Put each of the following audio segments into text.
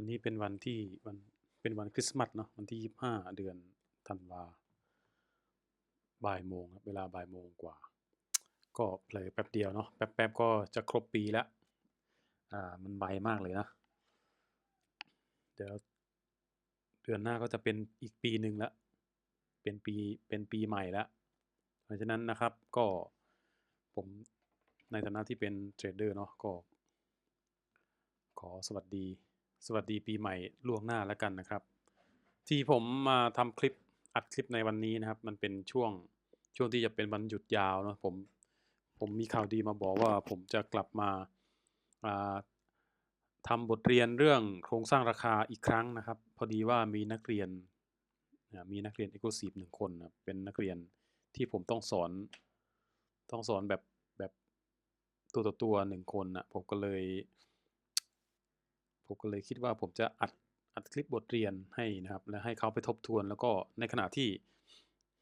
วันนี้เป็นวันที่วันเป็นวันคริสต์มาสเนาะวันที่ยี่ห้าเดือนธันวาบ่ายโมงครับเวลาบ่ายโมงกว่า ก็เผลอแป๊บเดียวเนาะแป๊บๆก็จะครบปีแล้วอ่ามันไวมากเลยนะ เดี๋ยวเดือนหน้าก็จะเป็นอีกปีหนึ่งละเป็นปีเป็นปีใหม่ล้วเพราะฉะนั้นนะครับก็ผมในฐานะที่เป็นเทรดเดอร์เนาะก็ขอสวัสดี สวัสดีปีใหม่ล่วงหน้าแล้วกันนะครับ ที่ผมมาทำคลิปอัดคลิปในวันนี้นะครับ มันเป็นช่วงช่วงที่จะเป็นวันหยุดยาวเนาะผมผมมีข่าวดีมาบอกว่าผมจะกลับมาอ่าทำบทเรียนเรื่องโครงสร้างราคาอีกครั้งนะครับ พอดีว่ามีนักเรียนมีนักเรียน e x c l u s i v e หนึ่งคนนะเป็นนักเรียนที่ผมต้องสอนต้องสอนแบบแบบตัวต่อตัวหนึ่งคนนะผมก็เลย ผมก็เลยคิดว่าผมจะอัดอัดคลิปบทเรียนให้นะครับ และให้เขาไปทบทวน แล้วก็ในขณะที่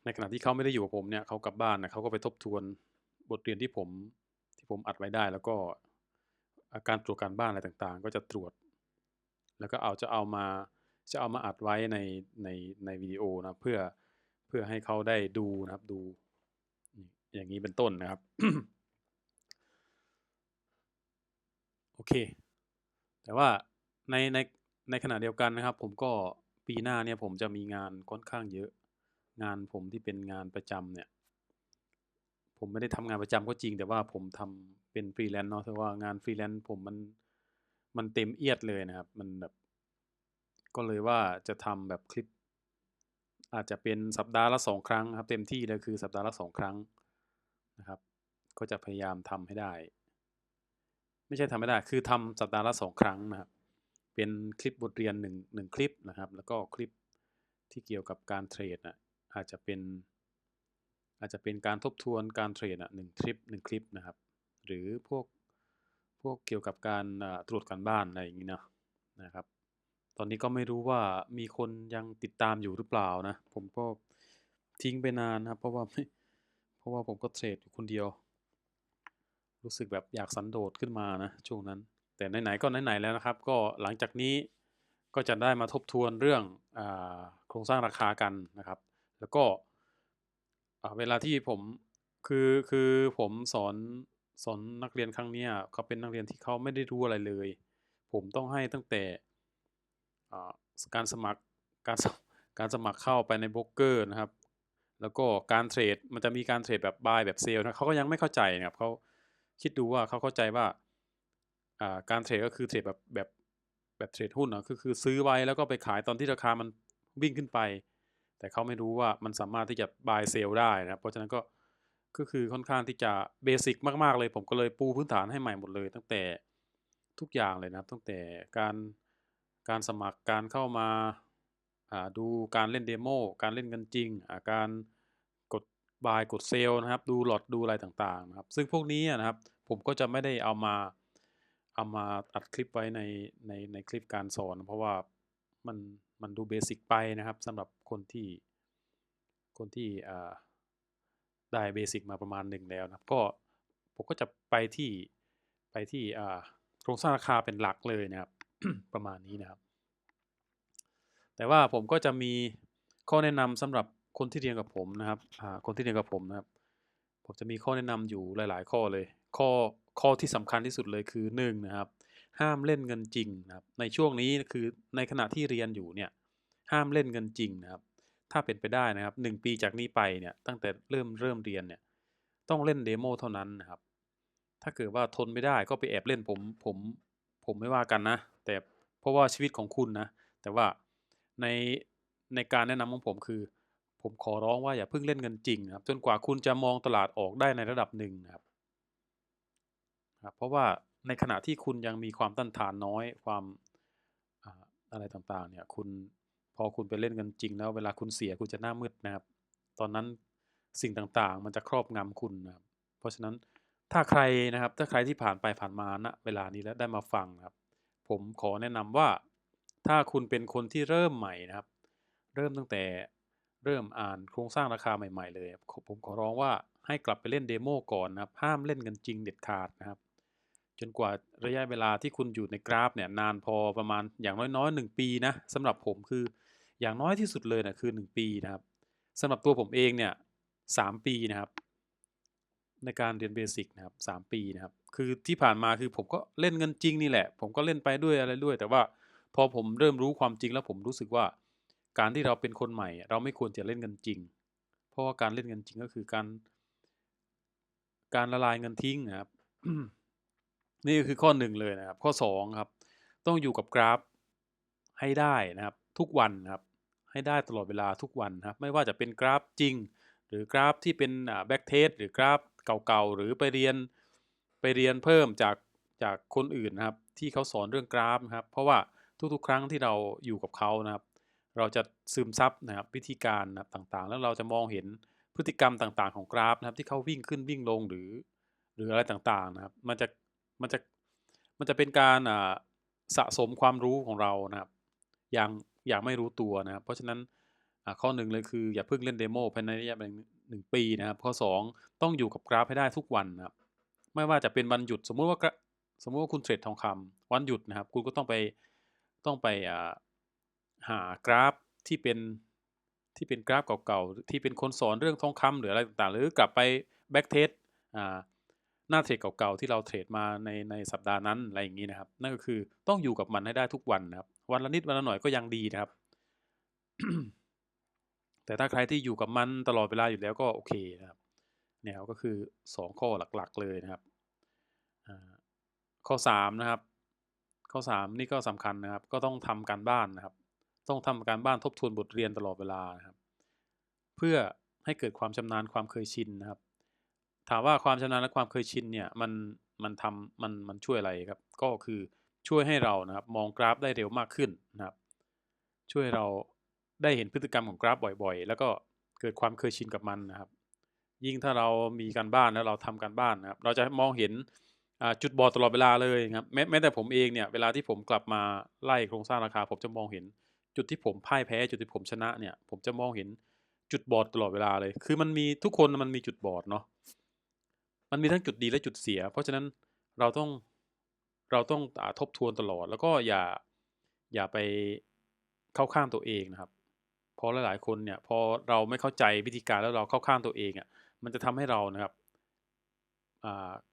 ในขณะที่เขาไม่ได้อยู่กับผมเนี่ยเขากลับบ้านนะเขาก็ไปทบทวนบทเรียนที่ผมที่ผมอัดไว้ได้ แล้วก็อาการตรวจการบ้านอะไรต่างๆ ก็จะตรวจ แล้วก็เอาจะเอามาจะเอามาอัดไว้ในในในวิดีโอนะเพื่อเพื่อให้เขาได้ดูนะครับดู อย่างนี้เป็นต้นนะครับโอเค แต่ว่า ในในในขณะเดียวกันนะครับ ผมก็ปีหน้าเนี่ยผมจะมีงานค่อนข้างเยอะ งานผมที่เป็นงานประจำเนี่ย ผมไม่ได้ทำงานประจำก็จริง แต่ว่าผมทำเป็นฟรีแลนซ์เนาะแต่ว่างานฟรีแลนซ์ผมมันมันเต็มเอียดเลยนะครับ มันแบบ ก็เลยว่าจะทำแบบคลิป อาจจะเป็นสัปดาห์ละสองครั้งครับ เต็มที่เลยคือสัปดาห์ละสองครั้งนะครับ ก็จะพยายามทำให้ได้ ไม่ใช่ทำไม่ได้ คือทำสัปดาห์ละสองครั้งนะครับ เป็นคลิปบทเรียนหนึ่งหนึ่งคลิปนะครับ แล้วก็คลิปที่เกี่ยวกับการเทรดนะอาจจะเป็น อาจจะเป็นการทบทวนการเทรดอะหนึ่งคลิปหนึ่งคลิปนะครับ หรือพวกพวกเกี่ยวกับการตรวจการบ้านอะไรอย่างนี้นะนะครับ ตอนนี้ก็ไม่รู้ว่ามีคนยังติดตามอยู่หรือเปล่านะ ผมก็ทิ้งไปนานนะครับ เพราะว่าไม่เพราะว่าผมก็เทรดอยู่คนเดียว รู้สึกแบบอยากสันโดษขึ้นมานะช่วงนั้น แต่ไหนๆก็ไหนๆแล้วนะครับ ก็หลังจากนี้ก็จะได้มาทบทวนเรื่องอโครงสร้างราคากันนะครับ แล้วก็เวลาที่ผมคือคือผมสอนสอนนักเรียนครั้งนี้เขาเป็นนักเรียนที่เขาไม่ได้รู้อะไรเลย ผมต้องให้ตั้งแต่การสมัครการการสมัครเข้าไปในบล็อกเกอร์นะครับ แล้วก็การเทรดมันจะมีการเทรดแบบบายแบบเซลล์นะเขาก็ยังไม่เข้าใจนะครับเขาคิดดูว่าเขาเข้าใจว่า การเทรดก็คือเทรดแบบแบบแบบเทรดหุ้นนะคือคือซื้อไว้แล้วก็ไปขายตอนที่ราคามันวิ่งขึ้นไป แต่เขาไม่รู้ว่ามันสามารถที่จะบายเซลได้นะเพราะฉะนั้นก็ก็คือค่อนข้างที่จะเบสิกมากๆเลย ผมก็เลยปูพื้นฐานให้ใหม่หมดเลย ตั้งแต่ทุกอย่างเลยนะตั้งแต่การการสมัครการเข้ามาดูการเล่นเดโมการเล่นกันจริงการกดบายกดเซลนะครับ ดูหลอดดูอะไรต่างๆนะครับ ซึ่งพวกนี้นะครับผมก็จะไม่ได้เอามา เอามาอัดคลิปไว้ในในในคลิปการสอน เพราะว่ามันมันดูเบสิกไปนะครับสำหรับคนที่คนที่ได้เบสิกมาประมาณหนึ่งแล้วนะครับ ก็ผมก็จะไปที่ไปที่โครงสร้างราคาเป็นหลักเลยนะครับ ประมาณนี้นะครับ แต่ว่าผมก็จะมีข้อแนะนำสำหรับคนที่เรียนกับผมนะครับคนที่เรียนกับผมนะครับ ผมจะมีข้อแนะนำอยู่หลาย ๆ ข้อเลย ข้อ ข้อที่สำคัญที่สุดเลยคือ1นนะครับ ห้ามเล่นเงินจริงนะครับ ในช่วงนี้คือในขณะที่เรียนอยู่เนี่ย ห้ามเล่นเงินจริงนะครับ ถ้าเป็นไปได้นะครับหปีจากนี้ไปเนี่ย ตั้งแต่เริ่มเริ่มเรียนเนี่ย ต้องเล่นเดโมเท่านั้นนะครับ ถ้าเกิดว่าทนไม่ได้ก็ไปแอบเล่นผมผมผมไม่ว่ากันนะ แต่เพราะว่าชีวิตของคุณนะ แต่ว่าในในการแนะนำของผมคือ ผมขอร้องว่าอย่าเพิ่งเล่นเงินจริงนะครับ จนกว่าคุณจะมองตลาดออกได้ในระดับหนึ่งนะครับ ครับเพราะว่าในขณะที่คุณยังมีความต้านทานน้อยความอะไรต่างๆเนี่ยคุณพอคุณไปเล่นเงินจริงแล้วเวลาคุณเสียคุณจะหน้ามืดนะครับ ตอนนั้นสิ่งต่างๆ มันจะครอบงำคุณนะครับเพราะฉะนั้นถ้าใครนะครับ ถ้าใครที่ผ่านไปผ่านมาณนะเวลานี้แล้วได้มาฟังนะครับ ผมขอแนะนำว่าถ้าคุณเป็นคนที่เริ่มใหม่นะครับ เริ่มตั้งแต่เริ่มอ่านโครงสร้างราคาใหม่ ๆ เลย ผมขอร้องว่าให้กลับไปเล่นเดโมก่อนนะครับ ห้ามเล่นกันจริงเด็ดขาดนะครับ จนกว่าระยะเวลาที่คุณอยู่ในกราฟเนี่ยนานพอประมาณอย่างน้อยๆหนึ่งปีนะสำหรับผมคืออย่างน้อยที่สุดเลยนะคือหนึ่งปีนะครับสำหรับตัวผมเองเนี่ยสามปีนะครับ ในการเรียนเบสิกนะครับสามปีนะครับ คือที่ผ่านมาคือผมก็เล่นเงินจริงนี่แหละ ผมก็เล่นไปด้วยอะไรด้วย แต่ว่าพอผมเริ่มรู้ความจริงแล้วผมรู้สึกว่า การที่เราเป็นคนใหม่ เราไม่ควรจะเล่นเงินจริง เพราะว่าการเล่นเงินจริงก็คือการ การละลายเงินทิ้งนะครับ นี่คือข้อหนึ่งเลยนะครับ ข้อสองครับ ต้องอยู่กับกราฟให้ได้นะครับ ทุกวันครับ ให้ได้ตลอดเวลาทุกวันครับ ไม่ว่าจะเป็นกราฟจริง หรือกราฟที่เป็นแบ็กเทสหรือกราฟเก่าๆ หรือไปเรียนไปเรียนเพิ่มจากจากคนอื่นนะครับ ที่เขาสอนเรื่องกราฟนะครับ เพราะว่าทุกๆ ครั้งที่เราอยู่กับเขานะครับ เราจะซึมซับนะครับวิธีการนะครับต่างๆ แล้วเราจะมองเห็นพฤติกรรมต่างๆ ของกราฟนะครับ ที่เขาวิ่งขึ้นวิ่งลงหรือ หรืออะไรต่างๆนะครับ มันจะ มันจะมันจะเป็นการสะสมความรู้ของเรานะครับ อย่างอย่างไม่รู้ตัวนะครับ เพราะฉะนั้นข้อหนึ่งเลยคือ อย่าเพิ่งเล่นเดโมภายในระยะหนึ่งปีนะครับ ข้อสองต้องอยู่กับกราฟให้ได้ทุกวันนะครับ ไม่ว่าจะเป็นวันหยุดสมมุติว่าสมมุติว่าคุณเทรดทองคำวันหยุดนะครับ คุณก็ต้องไปต้องไปหากราฟที่เป็นที่เป็นกราฟเก่าๆที่เป็นคนสอนเรื่องทองคำหรืออะไรต่างๆ หรือกลับไปแบ็กเทส หน้าเทรดเก่าๆที่เราเทรดมาในในสัปดาห์นั้นอะไรอย่างนี้นะครับ นั่นก็คือต้องอยู่กับมันให้ได้ทุกวันนะครับ วันละนิดวันละหน่อยก็ยังดีนะครับ แต่ถ้าใครที่อยู่กับมันตลอดเวลาอยู่แล้วก็โอเคนะครับแนวก็คือ 2 ข้อหลักๆเลยนะครับข้อ3นะครับ ข้อ 3 นี่ก็สำคัญนะครับ ก็ต้องทำการบ้านนะครับ ต้องทำการบ้านทบทวนบทเรียนตลอดเวลานะครับ เพื่อให้เกิดความชำนาญความเคยชินนะครับ ถามว่าความชำนาญและความเคยชินเนี่ยมันมันทำมันมันช่วยอะไรครับ ก็คือช่วยให้เรานะครับมองกราฟได้เร็วมากขึ้นนะครับ ช่วยเราได้เห็นพฤติกรรมของกราฟบ่อยๆ แล้วก็เกิดความเคยชินกับมันนะครับ ยิ่งถ้าเรามีการบ้านแล้วเราทำการบ้านนะครับ เราจะมองเห็นจุดบอดตลอดเวลาเลยครับแม้แม้แต่ผมเองเนี่ยเวลาที่ผมกลับมาไล่โครงสร้างราคา ผมจะมองเห็นจุดที่ผมพ่ายแพ้ จุดที่ผมชนะเนี่ย ผมจะมองเห็นจุดบอดตลอดเวลาเลย คือมันมีทุกคนมันมีจุดบอดเนาะ มันมีทั้งจุดดีและจุดเสีย เพราะฉะนั้นเราต้องเราต้องทบทวนตลอด แล้วก็อย่าอย่าไปเข้าข้างตัวเองนะครับเพราะหลายๆคนเนี่ยพอเราไม่เข้าใจวิธีการแล้วเราเข้าข้างตัวเองอะมันจะทำให้เรานะครับ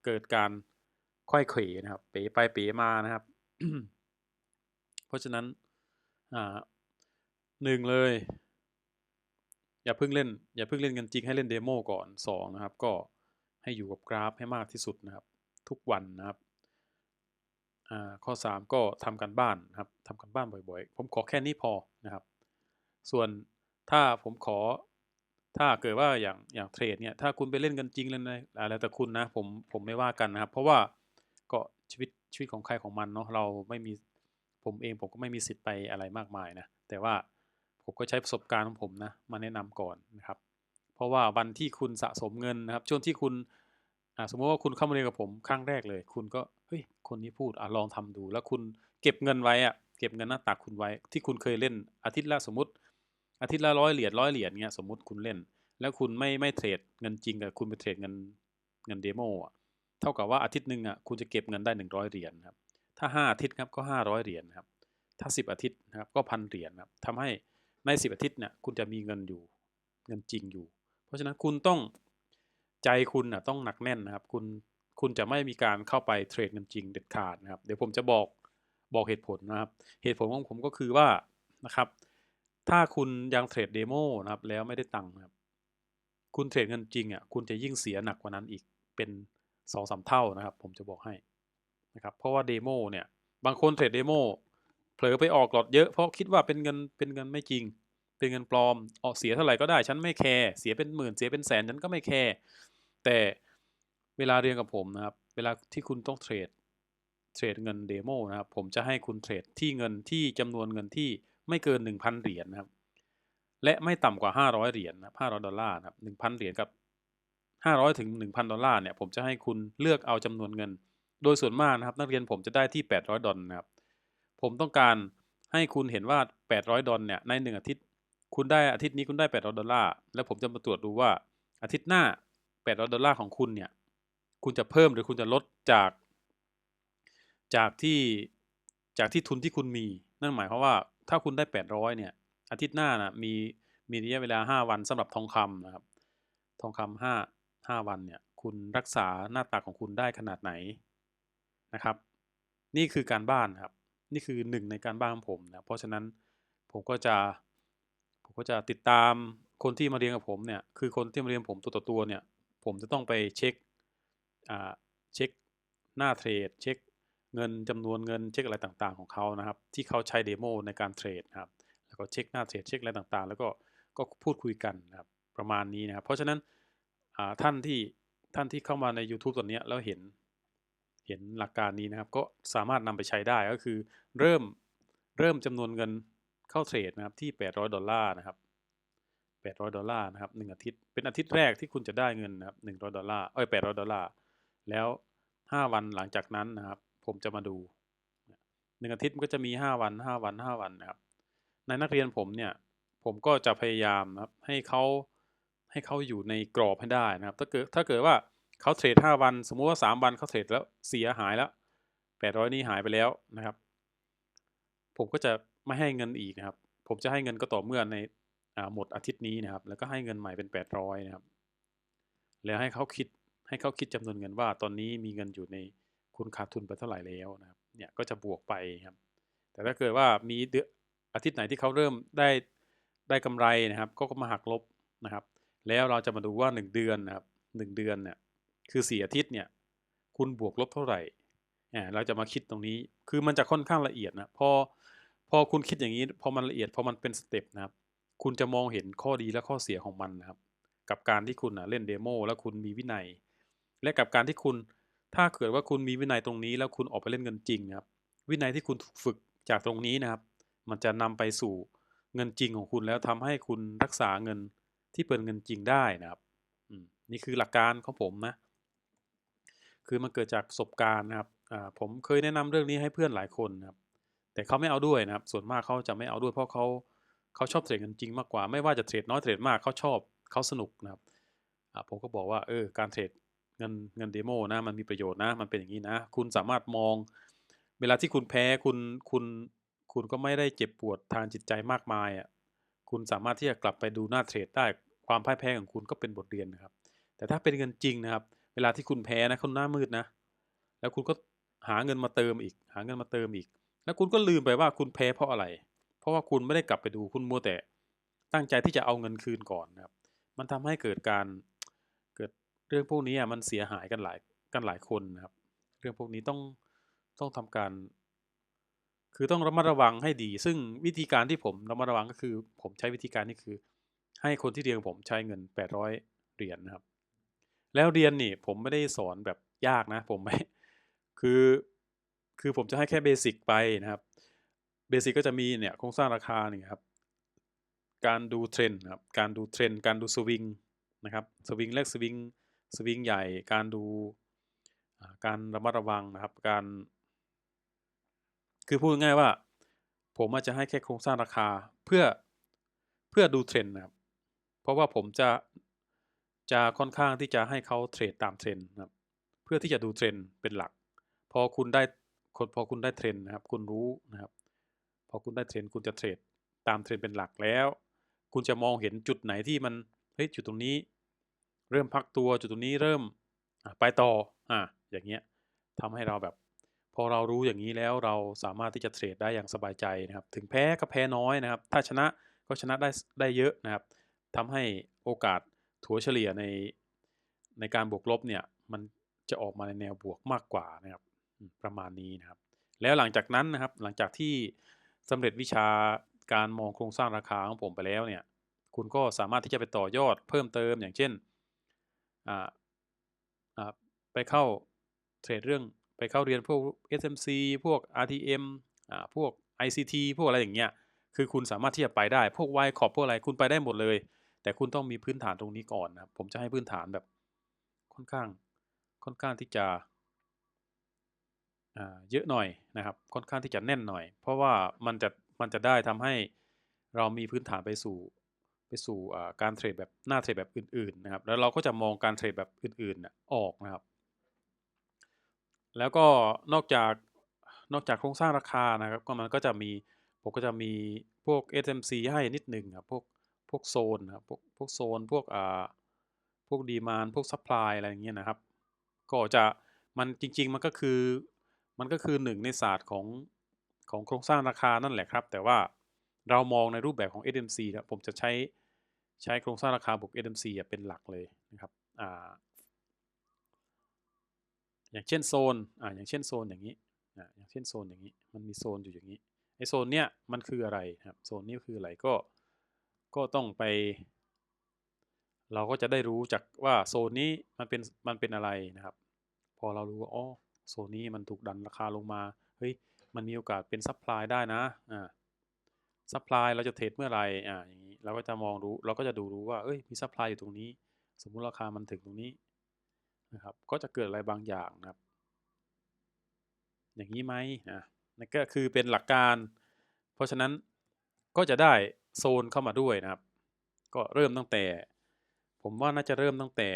เกิดการค่อยเขวนะครับ เป๋ไปเป๋มานะครับ เพราะฉะนั้นหนึ่งเลย อย่าเพิ่งเล่น อย่าเพิ่งเล่นกันจริงให้เล่นเดโมก่อนสองนะครับ ก็ ให้อยู่กับกราฟให้มากที่สุดนะครับ ทุกวันนะครับข้อ 3 ก็ทำกันบ้านนะครับทำกันบ้านบ่อยๆ ผมขอแค่นี้พอนะครับ ส่วนถ้าผมขอถ้าเกิดว่าอย่างอย่างเทรดเนี่ยถ้าคุณไปเล่นกันจริงเล่นะอะไรแต่คุณนะผมผมไม่ว่ากันนะครับ เพราะว่าก็ชีวิตชีวิตของใครของมันเนาะเราไม่มีผมเองผมก็ไม่มีสิทธิ์ไปอะไรมากมายนะแต่ว่าผมก็ใช้ประสบการณ์ของผมนะมาแนะนำก่อนนะครับ ราะว่าวันที่คุณสะสมเงินนะครับ ช่วงที่คุณสมมติว่าคุณเข้ามาเรียนกับผมครั้งแรกเลย คุณก็เฮ้ยคนนี้พูดอลองทำดู แล้วคุณเก็บเงินไว้อะเก็บเงินหน้าตักคุณไว้ ที่คุณเคยเล่นอาทิตย์ละสมมติ อาทิตย์ละร้อยเหรียญร้อยเหรียญเงี้ยสมมติคุณเล่น แล้วคุณไม่ไม่เทรดเงินจริงแต่คุณไปเทรดเงินเงินเดโมอะเท่ากับว่าอาทิตย์หนึ่งอะคุณจะเก็บเงินได้หนึ่งร้อยเหรียญครับถ้าห้าอาทิตย์ครับก็ห้าร้อยเหรียญครับถ้าสิบอาทิตย์นะครับก็พันเหรียญครับทำให้ในสิบอาทิตย์เนี่ยคุณจะมีเงินอยู่เงินจริงอยู่ ราะฉะนั้นคุณต้องใจคุณนะต้องหนักแน่นนะครับ คุณคุณจะไม่มีการเข้าไปเทรดเงินจริงเด็ดขาดนะครับ เดี๋ยวผมจะบอกบอกเหตุผลนะครับ เหตุผลของผมก็คือว่านะครับ ถ้าคุณยังเทรดเดโมนะครับ แล้วไม่ได้ตังค์นะครับ คุณเทรดเงินจริงอะคุณจะยิ่งเสียหนักกว่านั้นอีกเป็นสองสาเท่านะครับ ผมจะบอกให้นะครับ เพราะว่าเดโมเนี่ย บางคนเทรดเดโมเผลอไปออกหลอดเยอะเพราะคิดว่าเป็นเงินเป็นเงินไม่จริง เป็นเงินปลอมออกเสียเท่าไหร่ก็ได้ ฉันไม่แคร์เสียเป็นหมื่นเสียเป็นแสนฉันก็ไม่แคร์แต่เวลาเรียนกับผมนะครับ เวลาที่คุณต้องเทรดเทรดเงินเดโมนะครับ ผมจะให้คุณเทรดที่เงินที่จำนวนเงินที่ไม่เกิน 1,000 เหรียญนะครับ และไม่ต่ำกว่า 500 เหรียญนะ500 ดอลลาร์นะครับ1,000 เหรียญกับ 500 ถึง 1,000 ดอลลาร์เนี่ยผมจะให้คุณเลือกเอาจำนวนเงิน โดยส่วนมากนะครับ นักเรียนผมจะได้ที่ 800 ดอลนะครับ ผมต้องการให้คุณเห็นว่า 800 ดอลเนี่ยใน 1 อาทิตย์ คุณได้อาทิตย์นี้คุณได้แปดร้อยดอลลาร์แล้วผมจะมาตรวจดูว่าอาทิตย์หน้าแปดร้อยดอลลาร์ของคุณเนี่ย คุณจะเพิ่มหรือคุณจะลดจาก จากที่จากที่ทุนที่คุณมี นั่นหมายความว่าถ้าคุณได้800เนี่ย อาทิตย์หน้านะมีมีระยะเวลา5วันสำหรับทองคำนะครับ ทองคำห้าห้าวันเนี่ย คุณรักษาหน้าตาของคุณได้ขนาดไหนนะครับ นี่คือการบ้านครับ นี่คือหนึ่งในการบ้านของผมนะเพราะฉะนั้นผมก็จะ ผมก็จะติดตามคนที่มาเรียนกับผมเนี่ยคือคนที่มาเรียนผมตัวต่อตัวเนี่ย ผมจะต้องไปเช็คอ่าเช็คหน้าเทรด เช็คเงินจำนวนเงินเช็คอะไรต่างๆของเขานะครับ ที่เขาใช้เดโมในการเทรดนะครับแล้วก็เช็คหน้าเทรดเช็คอะไรต่างๆ แล้วก็ก็พูดคุยกันนะครับประมาณนี้นะครับ เพราะฉะนั้นอ่าท่านที่ท่านที่เข้ามาใน YouTube ตอนนี้แล้วเห็นเห็นหลักการนี้นะครับ ก็สามารถนำไปใช้ได้ก็คือเริ่มเริ่มจำนวนเงิน เข้าเทรดนะครับที่ 800 ดอลลาร์นะครับ 800 ดอลลาร์นะครับ1อาทิตย์ เป็นอาทิตย์แรกที่คุณจะได้เงินนะครับ 100 ดอลลาร์ เอ้ย 800 ดอลลาร์ แล้ว 5 วันหลังจากนั้นนะครับ ผมจะมาดู 1 อาทิตย์มันก็จะมี 5 วัน 5 วัน 5 วันนะครับ ในนักเรียนผมเนี่ย ผมก็จะพยายามนะครับ ให้เขาให้เขาอยู่ในกรอบให้ได้นะครับ ถ้าเกิดถ้าเกิดว่าเขาเทรด 5 วัน สมมุติว่า 3 วันเขาเทรดแล้วเสียหายแล้ว 800 นี้หายไปแล้วนะครับ ผมก็จะ ไม่ให้เงินอีกนะครับ ผมจะให้เงินก็ต่อเมื่อในอหมดอาทิตย์นี้นะครับ แล้วก็ให้เงินใหม่เป็น 800นะครับ แล้วให้เขาคิดให้เขาคิดจำนวนเงินว่า ตอนนี้มีเงินอยู่ในคุณขาดทุนไปเท่าไหร่แล้วนะครับ เนี่ยก็จะบวกไปครับ แต่ถ้าเกิดว่ามีเดือนอาทิตย์ไหนที่เขาเริ่มได้ได้กำไรนะครับ ก็มาหักลบนะครับ แล้วเราจะมาดูว่า 1 เดือนนะครับ1เดือนเนี่ยคือ 4 อาทิตย์เนี่ยคุณบวกลบเท่าไหร่อ่าเราจะมาคิดตรงนี้ คือมันจะค่อนข้างละเอียดนะ พอพ อคุณคิดอย่างงี้พอมันละเอียดพอมันเป็นสเต็ปนะครับ คุณจะมองเห็นข้อดีและข้อเสียของมันนะครับ กับการที่คุณนะเล่นเดโมแล้วคุณมีวินัย และกับการที่คุณถ้าเกิดว่าคุณมีวินัยตรงนี้ แล้วคุณออกไปเล่นเงินจริงนะครับ วินัยที่คุณฝึกจากตรงนี้นะครับ มันจะนำไปสู่เงินจริงของคุณแล้วทำให้คุณรักษาเงินที่เป็นเงินจริงได้นะครับนี่คือหลักการของผมนะ คือมันเกิดจากประสบการณ์นะครับผมเคยแนะนำเรื่องนี้ให้เพื่อนหลายคนนะครับ แต่เขาไม่เอาด้วยนะครับ ส่วนมากเขาจะไม่เอาด้วยเพราะเขาเขาชอบเทรดเงินจริงมากกว่า ไม่ว่าจะเทรดน้อยเทรดมากเขาชอบเขาสนุกนะครับผมก็บอกว่าเออการเทรดเงินเงินเดโมนะมันมีประโยชน์นะมันเป็นอย่างงี้นะ คุณสามารถมอง เวลาที่คุณแพ้คุณคุณคุณก็ไม่ได้เจ็บปวดทางจิตใจมากมายอะคุณสามารถที่จะกลับไปดูหน้าเทรดได้ความพ่ายแพ้ของคุณก็เป็นบทเรียนนะครับ แต่ถ้าเป็นเงินจริงนะครับ เวลาที่คุณแพ้นะคุณหน้ามืดนะ แล้วคุณก็หาเงินมาเติมอีก หาเงินมาเติมอีก แล้วคุณก็ลืมไปว่าคุณแพ้เพราะอะไร เพราะว่าคุณไม่ได้กลับไปดูคุณมัวแต่ตั้งใจที่จะเอาเงินคืนก่อนนะครับ มันทำให้เกิดการเกิดเรื่องพวกนี้อะมันเสียหายกันหลายกันหลายคนนะครับ เรื่องพวกนี้ต้องต้องทำการ คือต้องระมัดระวังให้ดี ซึ่งวิธีการที่ผมระมัดระวังก็คือ ผมใช้วิธีการนี้คือ ให้คนที่เรียนผมใช้เงิน 800เหรียญนะครับ แล้วเรียนนี่ผมไม่ได้สอนแบบยากนะ ผมไม่คือ คือผมจะให้แค่เบสิกไปนะครับเบสิกก็จะมีเนี่ยโครงสร้างราคาเนี่ยครับการดู Trend นะครับการดู Trend การดูสวิงนะครับสวิงเล็กสวิงสวิงใหญ่ การดูการระมัดระวังนะครับการ คือพูดง่ายว่า ผมอะจจะให้แค่โครงสร้างราคาเพื่อเพื่อดู Trend นะครับเพราะว่าผมจะจะค่อนข้างที่จะให้เขาเทรดตาม Trend นะครับเพื่อที่จะดู Trend เป็นหลัก พอคุณได้ พอคุณได้ Trend นะครับ คุณรู้นะครับ พอคุณได้ Trend คุณจะเทรดตาม Trend เป็นหลักแล้ว คุณจะมองเห็นจุดไหนที่มันเฮ้ยจุดตรงนี้ เริ่มพักตัวจุดตรงนี้เริ่มไปต่ออ่าอย่างเงี้ยทำให้เราแบบ พอเรารู้อย่างงี้แล้วเราสามารถที่จะเทรดได้อย่างสบายใจนะครับ ถึงแพ้ก็แพ้น้อยนะครับ ถ้าชนะก็ชนะได้ได้เยอะนะครับทำให้โอกาสถัวเฉลี่ยในในการบวกลบเนี่ยมันจะออกมาในแนวบวกมากกว่านะครับ ประมาณนี้นะครับ แล้วหลังจากนั้นนะครับ หลังจากที่สำเร็จวิชาการมองโครงสร้างราคาของผมไปแล้วเนี่ย คุณก็สามารถที่จะไปต่อยอดเพิ่มเติมอย่างเช่นไปเข้าเทรดเรื่องไปเข้าเรียนพวก SMC พวก RTM พวก ICT พวกอะไรอย่างเงี้ย คือคุณสามารถที่จะไปได้ พวก Wyckoff พวกอะไรคุณไปได้หมดเลย แต่คุณต้องมีพื้นฐานตรงนี้ก่อนนะครับ ผมจะให้พื้นฐานแบบค่อนข้างค่อนข้างที่จะ เยอะหน่อยนะครับ ค่อนข้างที่จะแน่นหน่อย เพราะว่ามันจะมันจะได้ทำให้เรามีพื้นฐานไปสู่ไปสู่การเทรดแบบหน้าเทรดแบบอื่นๆนะครับ แล้วเราก็จะมองการเทรดแบบอื่นๆน่ะออกนะครับ แล้วก็นอกจากนอกจากโครงสร้างราคานะครับ ก็มันก็จะมีผมก็จะมีพวก SMC ให้นิดหนึ่งครับพวกพวกโซนครับพวกพวกโซนพวกอ่าพวกดีมานพวกซัพพลายอะไรอย่างเงี้ยนะครับ ก็จะมันจริง ๆ มันก็คือ มันก็คือหนึ่งในศาสตร์ของของโครงสร้างราคานั่นแหละครับ แต่ว่าเรามองในรูปแบบของ SMC นะผมจะใช้ใช้โครงสร้างราคาบวก SMC เป็นหลักเลยนะครับอ่าอย่างเช่นโซนอ่าอย่างเช่นโซนอย่างนี้อ่าอย่างเช่นโซนอย่างนี้ มันมีโซนอยู่อย่างนี้ไอโซนเนี้ยมันคืออะไรครับโซนนี้คืออะไรก็ก็ต้องไป เราก็จะได้รู้จากว่าโซนนี้มันเป็นมันเป็นอะไรนะครับ พอเรารู้ว่าอ๋อ โซนนี้มันถูกดันราคาลงมา เฮ้ย มันมีโอกาสเป็นซัพพลายได้นะ อ่า ซัพพลายเราจะเทรดเมื่อไหร่ อ่า อย่างนี้ เราก็จะมองรู้ เราก็จะดูรู้ว่า เอ้ย มีซัพพลายอยู่ตรงนี้ สมมุติราคามันถึงตรงนี้นะครับ ก็จะเกิดอะไรบางอย่างนะครับ อย่างนี้ไหมนะนั่นก็คือเป็นหลักการ เพราะฉะนั้นก็จะได้โซนเข้ามาด้วยนะครับ ก็เริ่มตั้งแต่ ผมว่าน่าจะเริ่มตั้งแต่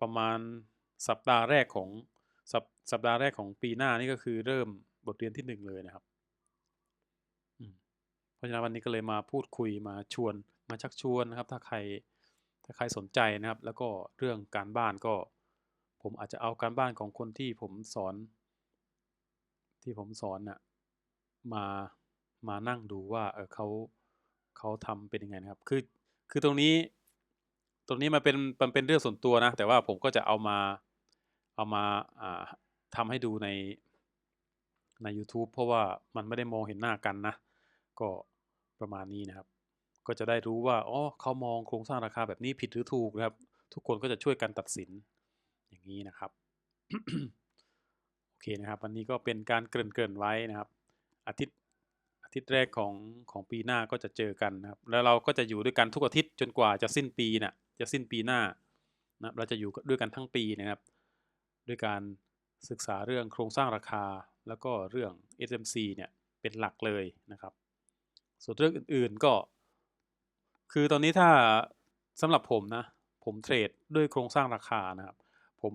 ประมาณสัปดาห์แรกของ สัปสัปดาห์แรกของปีหน้านี่ก็คือเริ่มบทเรียนที่หนึ่งเลยนะครับเพราะฉะนั้นวันนี้ก็เลยมาพูดคุยมาชวนมาชักชวนนะครับ ถ้าใครถ้าใครสนใจนะครับ แล้วก็เรื่องการบ้านก็ ผมอาจจะเอาการบ้านของคนที่ผมสอน ที่ผมสอนน่ะมามานั่งดูว่าเออเขาเขาทำเป็นยังไงนะครับคือคือตรงนี้ ตรงนี้มันเป็นมันเป็นเรื่องส่วนตัวนะ แต่ว่าผมก็จะเอามา เอามาอ่าทำให้ดูในใน YouTube เพราะว่ามันไม่ได้มองเห็นหน้ากันนะ ก็ประมาณนี้นะครับ ก็จะได้รู้ว่าอ๋อเขามองโครงสร้างราคาแบบนี้ผิดหรือถูกนะครับ ทุกคนก็จะช่วยกันตัดสินอย่างนี้นะครับโอเคนะครับ วันนี้ก็เป็นการเกริ่นๆไว้นะครับ อาทิตย์อาทิตย์แรกของของปีหน้าก็จะเจอกันนะครับ แล้วเราก็จะอยู่ด้วยกันทุกอาทิตย์จนกว่าจะสิ้นปีนะ่ะจะสิ้นปีหน้านะเราจะอยู่ด้วยกันทั้งปีนะครับ ด้วยการศึกษาเรื่องโครงสร้างราคา แล้วก็เรื่อง SMC เนี่ยเป็นหลักเลยนะครับ ส่วนเรื่องอื่นๆก็ คือตอนนี้ถ้าสำหรับผมนะ ผมเทรดด้วยโครงสร้างราคานะครับ ผม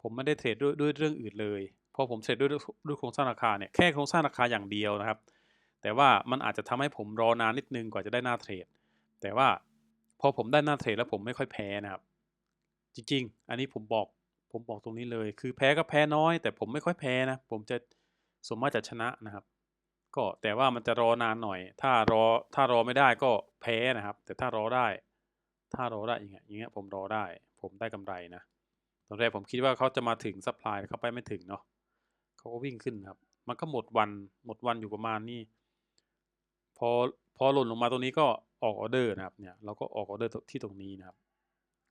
ผมไม่ได้เทรดด้วยด้วยเรื่องอื่นเลยพอผมเทรดด้วยด้วยโครงสร้างราคาเนี่ยแค่โครงสร้างราคาอย่างเดียวนะครับ แต่ว่ามันอาจจะทำให้ผมรอนานนิดนึงกว่าจะได้หน้าเทรด แต่ว่าพอผมได้หน้าเทรดแล้วผมไม่ค่อยแพ้นะครับ จริง ๆ อันนี้ผมบอก ผมบอกตรงนี้เลย คือแพ้ก็แพ้น้อย แต่ผมไม่ค่อยแพ้นะ ผมจะสมมติจะชนะนะครับ ก็แต่ว่ามันจะรอนานหน่อย ถ้ารอถ้ารอไม่ได้ก็แพ้นะครับ แต่ถ้ารอได้ ถ้ารอได้อย่างเงี้ยอย่างเงี้ยผมรอได้ ผมได้กำไรนะตอนแรกผมคิดว่าเขาจะมาถึงซัพพลายเขาไปไม่ถึงเนาะเขาก็วิ่งขึ้นครับ มันก็หมดวันหมดวันอยู่ประมาณนี้พอพอหล่นลงมาตรงนี้ก็ออกออเดอร์นะครับเนี่ยเราก็ออกออเดอร์ที่ตรงนี้นะครับ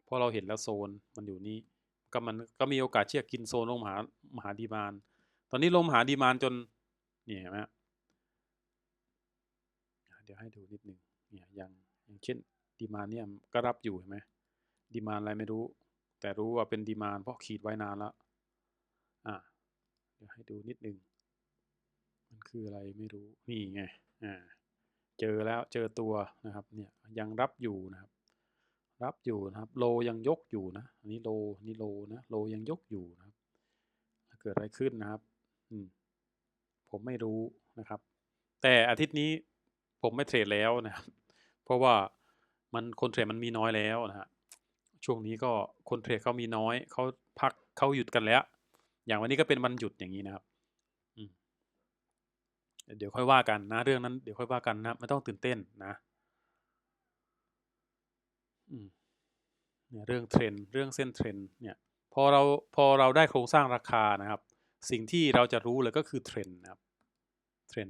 พอเราเห็นแล้วโซนมันอยู่นี้ ก็มันก็มีโอกาสที่จะกินโซนลงมหามหาดีมาน ตอนนี้ลงมหาดีมานจนนี่เห็นไหมเดี๋ยวให้ดูนิดนึงเนี่ยอย่างอย่างเช่นดีมานเนี่ยก็รับอยู่เห็นไหมดีมานอะไรไม่รู้ แต่รู้ว่าเป็นดีมานเพราะขีดไว้นานแล้วอ่าดี๋ยวให้ดูนิดนึงมันคืออะไรไม่รู้นี่ไงอ่าเจอแล้วเจอตัวนะครับเนี่ยยังรับอยู่นะครับ รับอยู่นะครับ โลยังยกอยู่นะ อันนี้โลนี่โลนะ โลยังยกอยู่นะครับ เกิดอะไรขึ้นนะครับ อืม ผมไม่รู้นะครับ แต่อาทิตย์นี้ผมไม่เทรดแล้วนะครับ เพราะว่ามันคนเทรดมันมีน้อยแล้วนะฮะ ช่วงนี้ก็คนเทรดเขามีน้อย เขาพักเขาหยุดกันแล้ว อย่างวันนี้ก็เป็นวันหยุดอย่างนี้นะครับเดี๋ยวค่อยว่ากันนะ เรื่องนั้นเดี๋ยวค่อยว่ากันนะ ไม่ต้องตื่นเต้นนะ เนี่ยเรื่องเทรนเรื่องเส้นเทรนเนี่ยพอเราพอเราได้โครงสร้างราคานะครับ สิ่งที่เราจะรู้เลยก็คือเทรนนะครับเทรน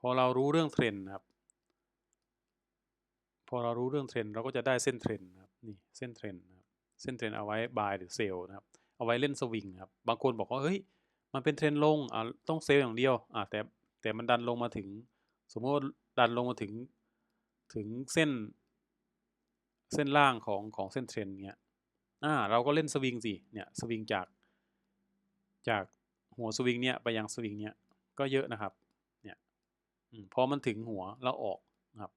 พอเรารู้เรื่องเทรนนะครับ พอเรารู้เรื่องเทรนเราก็จะได้เส้นเทรนนะครับนี่เส้นเทรนครับเส้นเทรนเอาไว้บายหรือเซลนะครับ เอาไว้เล่นสวิงครับบางคนบอกว่าเฮ้ยมันเป็นเทรนลงอ่าต้องเซลอย่างเดียวอ่าแต่แต่มันดันลงมาถึง สมมติว่าดันลงมาถึง ถึงเส้น เส้นล่างของของเส้นเทรนเนี้ยอ่าเราก็เล่นสวิงสิเนี่ยสวิงจาก จากหัวสวิงเนี้ยไปยังสวิงเนี้ยก็เยอะนะครับเนี่ยพอมันถึงหัวเราออกนะครับ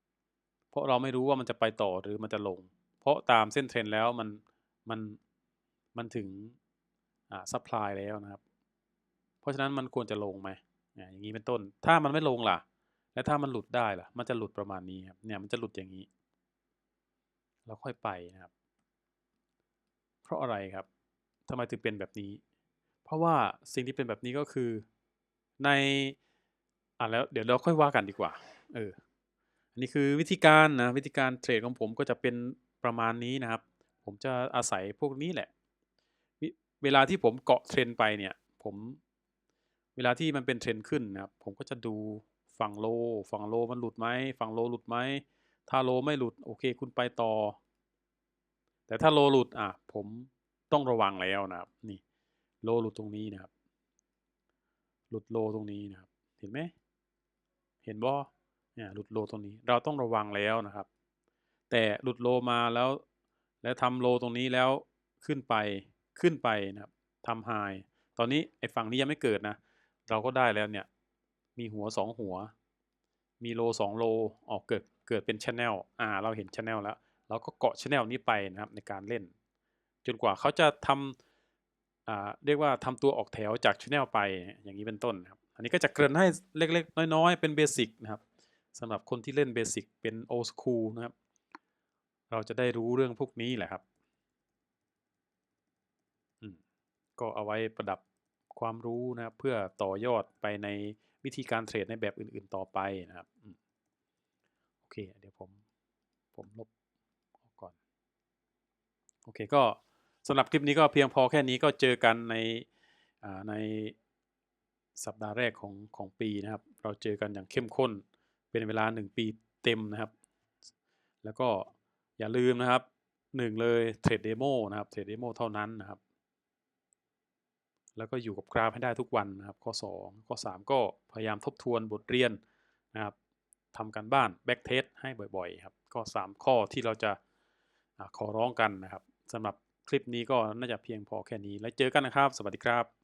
เพราะเราไม่รู้ว่ามันจะไปต่อหรือมันจะลง เพราะตามเส้นเทรนแล้วมันมันมันถึงอ่าซัพพลายแล้วนะครับ เพราะฉะนั้นมันควรจะลงไหมอย่างนี้เป็นต้น ถ้ามันไม่ลงล่ะ และถ้ามันหลุดได้ล่ะ มันจะหลุดประมาณนี้ครับ เนี่ยมันจะหลุดอย่างนี้แล้วค่อยไปนะครับ เพราะอะไรครับทำไมถึงเป็นแบบนี้ เพราะว่าสิ่งที่เป็นแบบนี้ก็คือในอะแล้วเดี๋ยวเราค่อยว่ากันดีกว่า เออ อันนี้คือวิธีการนะวิธีการเทรดของผมก็จะเป็นประมาณนี้นะครับ ผมจะอาศัยพวกนี้แหละ เวลาที่ผมเกาะเทรนไปเนี่ย ผม เวลาที่มันเป็นเทรนขึ้นนะครับ ผมก็จะดู ฝั่งโล ฝั่งโลมันหลุดไหมฝั่งโลหลุดไหมถ้าโลไม่หลุดโอเค คุณไปต่อ แต่ถ้าโลหลุดอะผมต้องระวังแล้วนะครับ นี่ โลหลุดตรงนี้นะครับ หลุดโลตรงนี้นะครับ เห็นไหมเห็นบ่เนี่ยหลุดโลตรงนี้ เราต้องระวังแล้วนะครับ แต่หลุดโลมาแล้ว แล้วทำโลตรงนี้แล้วขึ้นไปขึ้นไปนะครับทำไฮตอนนี้ไอ้ฝั่งนี้ยังไม่เกิดนะ เราก็ได้แล้วเนี่ย มีหัวสองหัว มีโลสองโลออกเกิดเกิดเป็นชแนลอ่าเราเห็นชแนลแล้ว เราก็เกาะชแนลนี้ไปนะครับในการเล่น จนกว่าเขาจะทำอ่าเรียกว่าทำตัวออกแถวจากชแนลไปอย่างนี้เป็นต้นนะครับอันนี้ก็จะเกริ่นให้เล็กๆ น้อยๆ เป็นเบสิกนะครับสำหรับคนที่เล่นเบสิกเป็นโอ s คูลนะครับ เราจะได้รู้เรื่องพวกนี้แหละครับอืมก็เอาไว้ประดับความรู้นะครับเพื่อต่อยอดไปใน วิธีการเทรดในแบบอื่นๆต่อไปนะครับโอเค เดี๋ยวผมผมลบออกก่อนโอเคก็สำหรับคลิปนี้ก็เพียงพอแค่นี้ก็เจอกันในในสัปดาห์แรกของของปีนะครับ เราเจอกันอย่างเข้มข้นเป็นเวลา 1 ปีเต็มนะครับ แล้วก็อย่าลืมนะครับหนึ่งเลยเทรดเดโมนะครับเทรดเดโมเท่านั้นนะครับ แล้วก็อยู่กับกราฟให้ได้ทุกวันนะครับ ข้อ 2 ข้อ 3 ก็พยายามทบทวนบทเรียนนะครับทำการบ้านแบ็กเทสให้บ่อยๆครับก็ 3 ข้อที่เราจะขอร้องกันนะครับสำหรับคลิปนี้ก็น่าจะเพียงพอแค่นี้ แล้วเจอกันนะครับ สวัสดีครับ